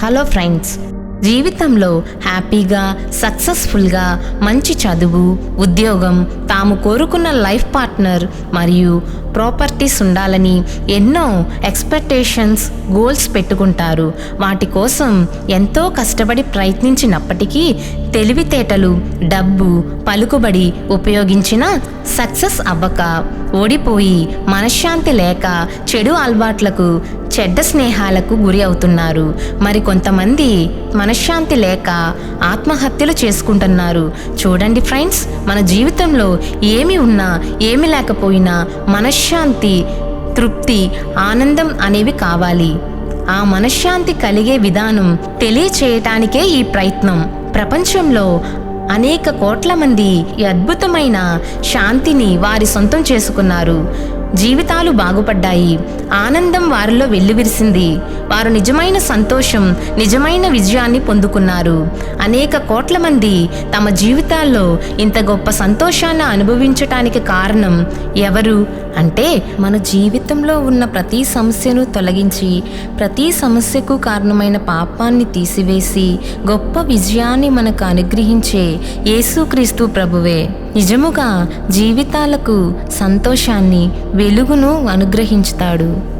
Hello friends జీవితంలో హ్యాపీగా సక్సెస్ఫుల్గా మంచి చదువు ఉద్యోగం తాము కోరుకున్న లైఫ్ పార్ట్నర్ మరియు ప్రాపర్టీస్ ఉండాలని ఎన్నో ఎక్స్పెక్టేషన్స్ గోల్స్ పెట్టుకుంటారు. వాటి కోసం ఎంతో కష్టపడి ప్రయత్నించినప్పటికీ తెలివితేటలు డబ్బు పలుకుబడి ఉపయోగించిన సక్సెస్ అవ్వక ఓడిపోయి మనశ్శాంతి లేక చెడు అలవాట్లకు చెడ్డ స్నేహాలకు గురి అవుతున్నారు. మరి కొంతమంది మనశ్శాంతి లేక ఆత్మహత్యలు చేసుకుంటున్నారు. చూడండి ఫ్రెండ్స్ మన జీవితంలో ఏమి ఉన్నా ఏమి లేకపోయినా మనశ్శాంతి మనశ్శాంతి తృప్తి ఆనందం అనేవి కావాలి. ఆ మనశ్శాంతి కలిగే విధానం తెలియచేయటానికే ఈ ప్రయత్నం. ప్రపంచంలో అనేక కోట్ల మంది ఈ అద్భుతమైన శాంతిని వారి సొంతం చేసుకున్నారు. జీవితాలు బాగుపడ్డాయి. ఆనందం వారిలో వెల్లువిరిసింది. వారు నిజమైన సంతోషం నిజమైన విజయాన్ని పొందుకున్నారు. అనేక కోట్ల మంది తమ జీవితాల్లో ఇంత గొప్ప సంతోషాన్ని అనుభవించటానికి కారణం ఎవరు అంటే మన జీవితంలో ఉన్న ప్రతి సమస్యను తొలగించి ప్రతి సమస్యకు కారణమైన పాపాన్ని తీసివేసి గొప్ప విజయాన్ని మనకు అనుగ్రహించే యేసుక్రీస్తు ప్రభువే. నిజముగా జీవితాలకు సంతోషాన్ని వెలుగును అనుగ్రహించుతాడు.